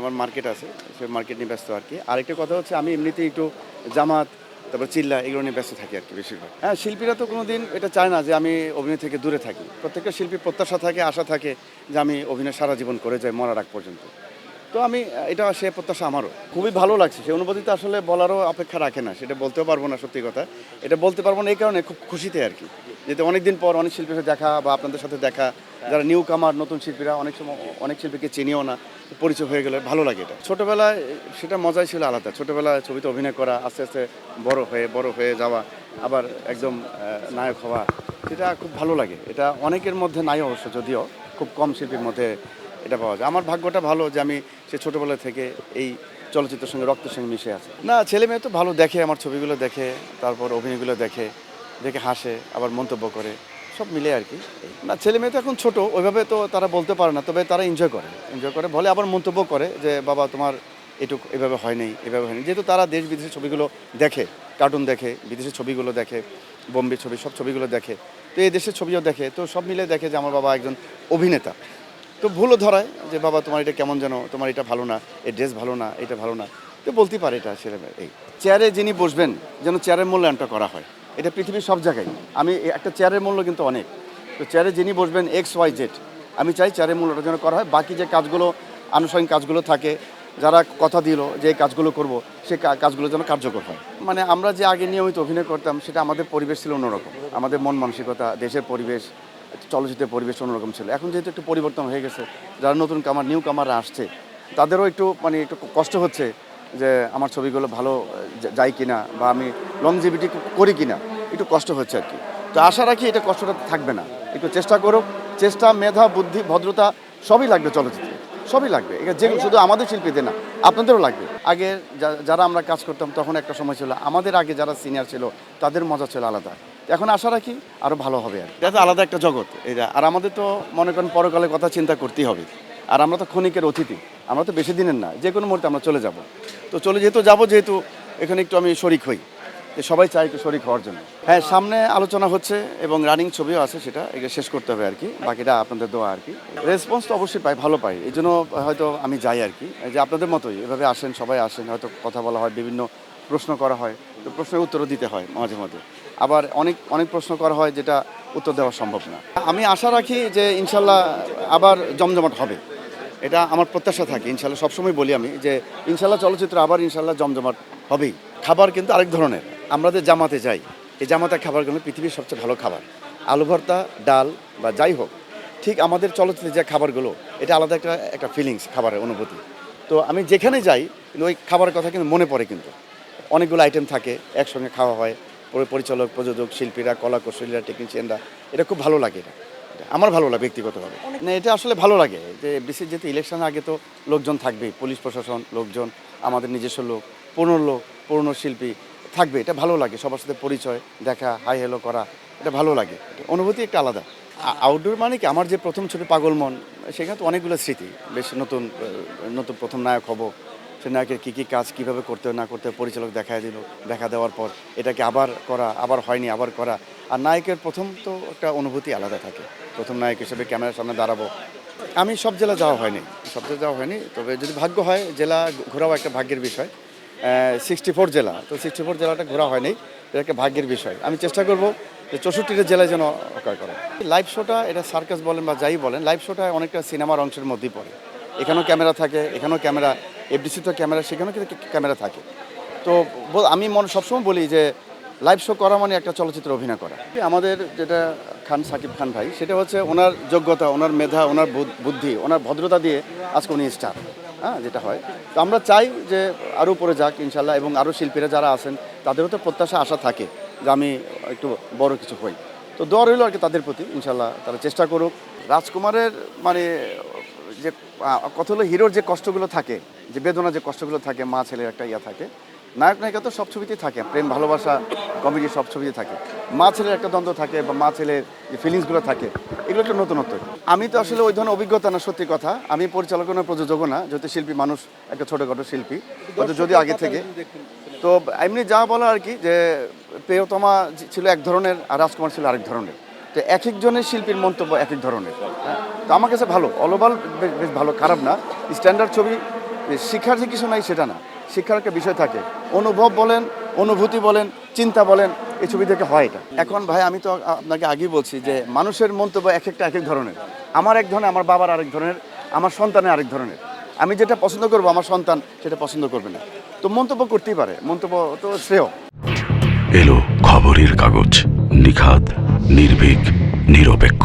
আমার মার্কেট আছে, সে মার্কেট নিয়ে ব্যস্ত আর কি আরেকটা কথা হচ্ছে, আমি এমনিতেই একটু জামাত, তারপর চিল্লা, এগুলো নিয়ে ব্যস্ত থাকি আর কি বেশিরভাগ। হ্যাঁ শিল্পীরা তো কোনো দিন এটা চায় না যে আমি অভিনয় থেকে দূরে থাকি। প্রত্যেকটা শিল্পীর প্রত্যাশা থাকে, আশা থাকে যে আমি অভিনয় সারা জীবন করে যাই, মরার আগ পর্যন্ত। তো আমি, এটা সে প্রত্যাশা আমারও। খুবই ভালো লাগছে, সে অনুভূতিতে আসলে বলারও অপেক্ষা রাখে না, সেটা বলতেও পারব না সত্যি কথা। এটা বলতে পারব না এই কারণে, খুব খুশিতে আর কি যেতে অনেকদিন পর অনেক শিল্পীর সাথে দেখা বা আপনাদের সাথে দেখা। যারা নিউ কামার নতুন শিল্পীরা অনেক সময় অনেক শিল্পীকে চিনিও না পরিচয় হয়ে গেলে ভালো লাগে এটা। ছোটোবেলায় সেটা মজাই ছিল আলাদা। ছোটোবেলায় ছবিতে অভিনয় করা আস্তে আস্তে বড় হয়ে বড় হয়ে যাওয়া আবার একদম নায়ক হওয়া সেটা খুব ভালো লাগে। এটা অনেকের মধ্যে নাই অবশ্য যদিও খুব কম শিল্পীর মধ্যে এটা পাওয়া যায়। আমার ভাগ্যটা ভালো যে আমি সে ছোটোবেলা থেকে এই চলচ্চিত্রের সঙ্গে রক্তের সঙ্গে মিশে আছে। না ছেলে মেয়ে তো ভালো দেখে আমার ছবিগুলো দেখে তারপর অভিনয়গুলো দেখে। দেখে হাসে, আবার মন্তব্য করে, সব মিলে আর কি। না, ছেলে মেয়ে তো এখন ছোটো, ওইভাবে তো তারা বলতে পারে না, তবে তারা এনজয় করে। এনজয় করে, বলে আবার মন্তব্য করে যে, বাবা, তোমার এটুক এভাবে হয় নাই, এভাবে হয়নি যেহেতু তারা দেশ বিদেশের ছবিগুলো দেখে কার্টুন দেখে, বিদেশের ছবিগুলো দেখে বোম্বে ছবি, সব ছবিগুলো দেখে, তো এই দেশের ছবিও দেখে, তো সব মিলে দেখে যে, আমার বাবা একজন অভিনেতা। তো ভুলও ধরায় যে, বাবা, তোমার এটা কেমন যেন, তোমার এটা ভালো না এই ড্রেস ভালো না, এটা ভালো না। তো বলতেই পারে এটা ছেলেমেয়ে এই চেয়ারে যিনি বসবেন, যেন চেয়ারের মূল্যায়নটা করা হয়। এটা পৃথিবীর সব জায়গায়। আমি একটা চেয়ারের মূল্য কিন্তু অনেক। তো চেয়ারে যিনি বসবেন এক্স, ওয়াই, জেড, আমি চাই চেয়ারের মূল্যটা যেন করা হয়। বাকি যে কাজগুলো, আনুষঙ্গিক কাজগুলো থাকে, যারা কথা দিল যে কাজগুলো করব, সে কাজগুলো যেন কার্যকর হয়। মানে আমরা যে আগে নিয়মিত অভিনয় করতাম, সেটা আমাদের পরিবেশ ছিল অন্যরকম। আমাদের মন মানসিকতা, দেশের পরিবেশ, চলচ্চিত্রের পরিবেশ অন্যরকম ছিল। এখন যেহেতু একটু পরিবর্তন হয়ে গেছে, যারা নতুন কামার, নিউ কামাররা আসছে, তাদেরও একটু মানে একটু কষ্ট হচ্ছে। যে আমার ছবিগুলো ভালো যায় কিনা বা আমি লংজিভিটি করি কিনা, একটু কষ্ট হচ্ছে আর কি। তো আশা রাখি এটা কষ্টটা থাকবে না। একটু চেষ্টা করুক। চেষ্টা, মেধা, বুদ্ধি, ভদ্রতা সবই লাগবে চলচ্চিত্রে। সবই লাগবে। এটা যে শুধু আমাদের শিল্পীদের না, আপনাদেরও লাগবে। আগে যারা আমরা কাজ করতাম, তখন একটা সময় ছিল, আমাদের আগে যারা সিনিয়র ছিল, তাদের মজা ছিল আলাদা। এখন আশা রাখি আরও ভালো হবে আর এটা আলাদা একটা জগৎ। এটা আর আমাদের তো মনে করেন পরকালের কথা চিন্তা করতেই হবে। আর আমরা তো ক্ষণিকের অতিথি। আমরা তো বেশি দিনের না, যে কোনো মুহূর্তে আমরা চলে যাব। তো চলে যেহেতু যাব, যেহেতু এখানে একটু আমি শরিক হই সবাই চাই একটু শরিক হওয়ার জন্য। হ্যাঁ সামনে আলোচনা হচ্ছে এবং রানিং ছবিও আছে সেটা, এগুলো শেষ করতে হবে আর কি, বাকিটা আপনাদের দেওয়া আর কি। রেসপন্স তো অবশ্যই পাই, ভালো পাই, এই জন্য হয়তো আমি যাই আর কি। যে আপনাদের মতোই, এভাবে আসেন, সবাই আসেন, হয়তো কথা বলা হয়, বিভিন্ন প্রশ্ন করা হয়, তো প্রশ্নের উত্তরও দিতে হয় মাঝে মাঝে আবার অনেক অনেক প্রশ্ন করা হয় যেটা উত্তর দেওয়া সম্ভব না। আমি আশা রাখি যে ইনশাল্লাহ আবার জমজমাট হবে। এটা আমার প্রত্যাশা থাকে, ইনশাল্লাহ সবসময় বলি আমি যে ইনশাল্লাহ চলচ্চিত্র আবার ইনশাল্লাহ জমজমাট হবেই। খাবার কিন্তু আরেক ধরনের। আমরা যে জামাতে যাই, এই জামাতের খাবারগুলো পৃথিবীর সবচেয়ে ভালো খাবার। আলু ভর্তা, ডাল বা যাই হোক, ঠিক আমাদের চলচ্চিত্রে যে খাবারগুলো, এটা আলাদা একটা একটা ফিলিংস খাবারের অনুভূতি। তো আমি যেখানে যাই, কিন্তু ওই খাবারের কথা কিন্তু মনে পড়ে কিন্তু। অনেকগুলো আইটেম থাকে, একসঙ্গে খাওয়া হয় পরিচালক প্রযোজক, শিল্পীরা কলা কৌশলীরা টেকনিশিয়ানরা এটা খুব ভালো লাগে এটা। আমার ভালো লাগে ব্যক্তিগতভাবে। না এটা আসলে ভালো লাগে যে বেশি যেহেতু ইলেকশন আগে তো লোকজন থাকবেই পুলিশ প্রশাসন লোকজন আমাদের নিজস্ব লোক পুরনো লোক পুরনো শিল্পী থাকবে এটা ভালো লাগে। সবার সাথে পরিচয় দেখা হাই হেলো করা এটা ভালো লাগে। অনুভূতি একটা আলাদা। আউটডোর মানে কি? আমার যে প্রথম ছবি পাগল মন সেখানে তো অনেকগুলো স্মৃতি। বেশ নতুন নতুন প্রথম নায়ক হব সে নায়কের কী কী কাজ কীভাবে করতে না করতে পরিচালক দেখা দিল দেখা দেওয়ার পর এটাকে আবার করা আবার হয়নি আবার করা। আর নায়কের প্রথম তো একটা অনুভূতি আলাদা থাকে। প্রথম নায়ক হিসেবে ক্যামেরার সামনে দাঁড়াবো। আমি সব জেলা যাওয়া হয়নি। সব জেলা যাওয়া হয়নি। তবে যদি ভাগ্য হয়, জেলা ঘোরাও একটা ভাগ্যের বিষয়। সিক্সটি ফোর জেলা। তো সিক্সটি ফোর জেলাটা ঘোরা হয়নি। এটা একটা ভাগ্যের বিষয়। আমি চেষ্টা করব যে চৌষট্টিটা জেলায় যেন অকার করে। লাইভ শোটা এটা সার্কাস বলেন বা যাই বলেন লাইভ শোটা অনেকটা সিনেমার অংশের মধ্যেই পড়ে। এখানেও ক্যামেরা থাকে, এখানেও ক্যামেরা এফডিসি তো ক্যামেরা, সেখানেও কিন্তু ক্যামেরা থাকে। তো আমি মনে সবসময় বলি যে লাইভ শো করা মানে একটা চলচ্চিত্রে অভিনয় করা। আমাদের যেটা খান সাকিব খান ভাই, সেটা হচ্ছে ওনার যোগ্যতা, ওনার মেধা, ওনার বুদ- বুদ্ধি, ওনার ভদ্রতা দিয়ে আজকে উনি স্টার হ্যাঁ যেটা হয়। তো আমরা চাই যে আরও উপরে যাক ইনশাল্লাহ এবং আরও শিল্পীরা যারা আছেন, তাদেরও তো প্রত্যাশা, আশা থাকে যে আমি একটু বড় কিছু হই। তো দোয়া রইল আর কি তাদের প্রতি, ইনশাল্লাহ তারা চেষ্টা করুক। রাজকুমারের মানে যে কথা হলো হিরোর যে কষ্টগুলো থাকে, যে বেদনা যে কষ্টগুলো থাকে মা ছেলের একটা ইয়া থাকে নায়ক নায়িকা তো সব ছবিতেই থাকে, প্রেম, ভালোবাসা, কমেডি সব ছবিতে থাকে। মা ছেলের একটা দ্বন্দ্ব থাকে বা মা ছেলের যে ফিলিংসগুলো থাকে, এগুলো একটা নতুনত্ব। আমি তো আসলে ওই ধরনের অভিজ্ঞতা না, সত্যি কথা। আমি পরিচালক না, প্রযোজকও না যেহেতু শিল্পী মানুষ, একটা ছোটোখাটো শিল্পী। হয়তো যদি আগে থেকে, তো এমনি যা বলা আর কি, যে প্রিয়তমা ছিল এক ধরনের আর রাজকুমার ছিল আরেক ধরনের। তো এক একজনের শিল্পীর মন্তব্য এক এক ধরনের। হ্যাঁ। তো আমার কাছে ভালো। অলওভার বেশ ভালো, খারাপ না। স্ট্যান্ডার্ড ছবি শিক্ষার যে কিছু নাই সেটা না। শিক্ষার একটা বিষয় থাকে। অনুভব বলেন, অনুভূতি বলেন, চিন্তা বলেন, এই ছবি থেকে হয় এটা। এখন ভাই, আমি তো আপনাকে আগেই বলছি যে মানুষের মন্তব্য এক একটা, এক এক ধরনের। আমার এক ধরনের, আমার বাবার আরেক ধরনের, আমার সন্তানের আরেক ধরনের। আমি যেটা পছন্দ করব, আমার সন্তান সেটা পছন্দ করবে না। তো মন্তব্য করতেই পারে, মন্তব্য তো শ্রেয়। এলো খবরের কাগজ নিখাত নির্ভীক, নিরপেক্ষ।